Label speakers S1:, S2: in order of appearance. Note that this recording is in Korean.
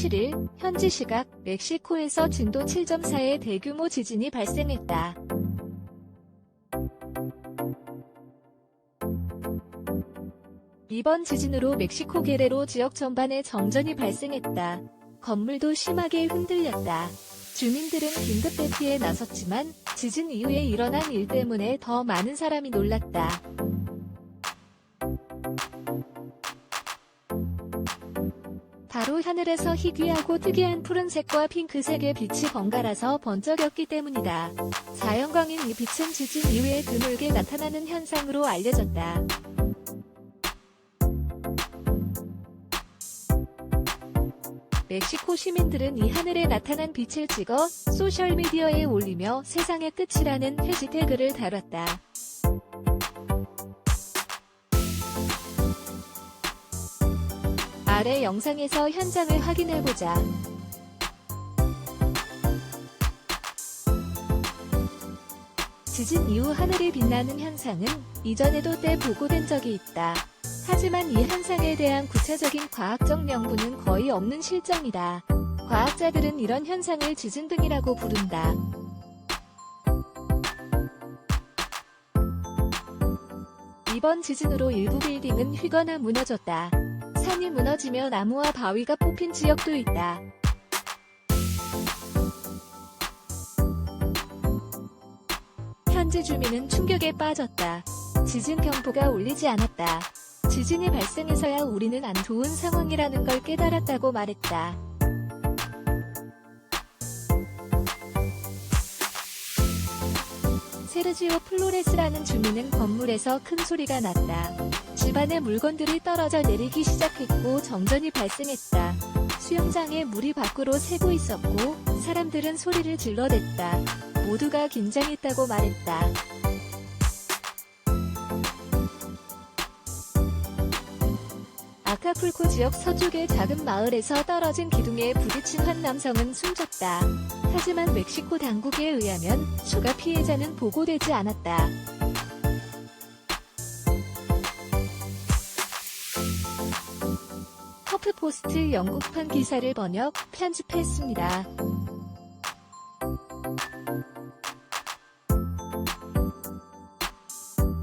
S1: 7일 현지 시각 멕시코에서 진도 7.4의 대규모 지진이 발생했다. 이번 지진으로 멕시코 게레로 지역 전반에 정전이 발생했다. 건물도 심하게 흔들렸다. 주민들은 긴급 대피에 나섰지만 지진 이후에 일어난 일 때문에 더 많은 사람이 놀랐다. 바로 하늘에서 희귀하고 특이한 푸른색과 핑크색의 빛이 번갈아서 번쩍였기 때문이다. 자연광인 이 빛은 지진 이후에 드물게 나타나는 현상으로 알려졌다. 멕시코 시민들은 이 하늘에 나타난 빛을 찍어 소셜미디어에 올리며 세상의 끝이라는 해시태그를 달았다. 아래 영상에서 현장을 확인해보자. 지진 이후 하늘이 빛나는 현상은 이전에도 때 보고된 적이 있다. 하지만 이 현상에 대한 구체적인 과학적 명분은 거의 없는 실정이다. 과학자들은 이런 현상을 지진 등이라고 부른다. 이번 지진으로 일부 빌딩은 휘거나 무너졌다. 산이 무너지며 나무와 바위가 뽑힌 지역도 있다. 현지 주민은 충격에 빠졌다. 지진 경보가 울리지 않았다. 지진이 발생해서야 우리는 안 좋은 상황이라는 걸 깨달았다고 말했다. 세르지오 플로레스라는 주민은 건물에서 큰 소리가 났다. 집안의 물건들이 떨어져 내리기 시작했고 정전이 발생했다. 수영장에 물이 밖으로 새고 있었고 사람들은 소리를 질러댔다. 모두가 긴장했다고 말했다. 아카풀코 지역 서쪽의 작은 마을에서 떨어진 기둥에 부딪힌 한 남성은 숨졌다. 하지만 멕시코 당국에 의하면 추가 피해자는 보고되지 않았다. 허프포스트 영국판 기사를 번역, 편집했습니다.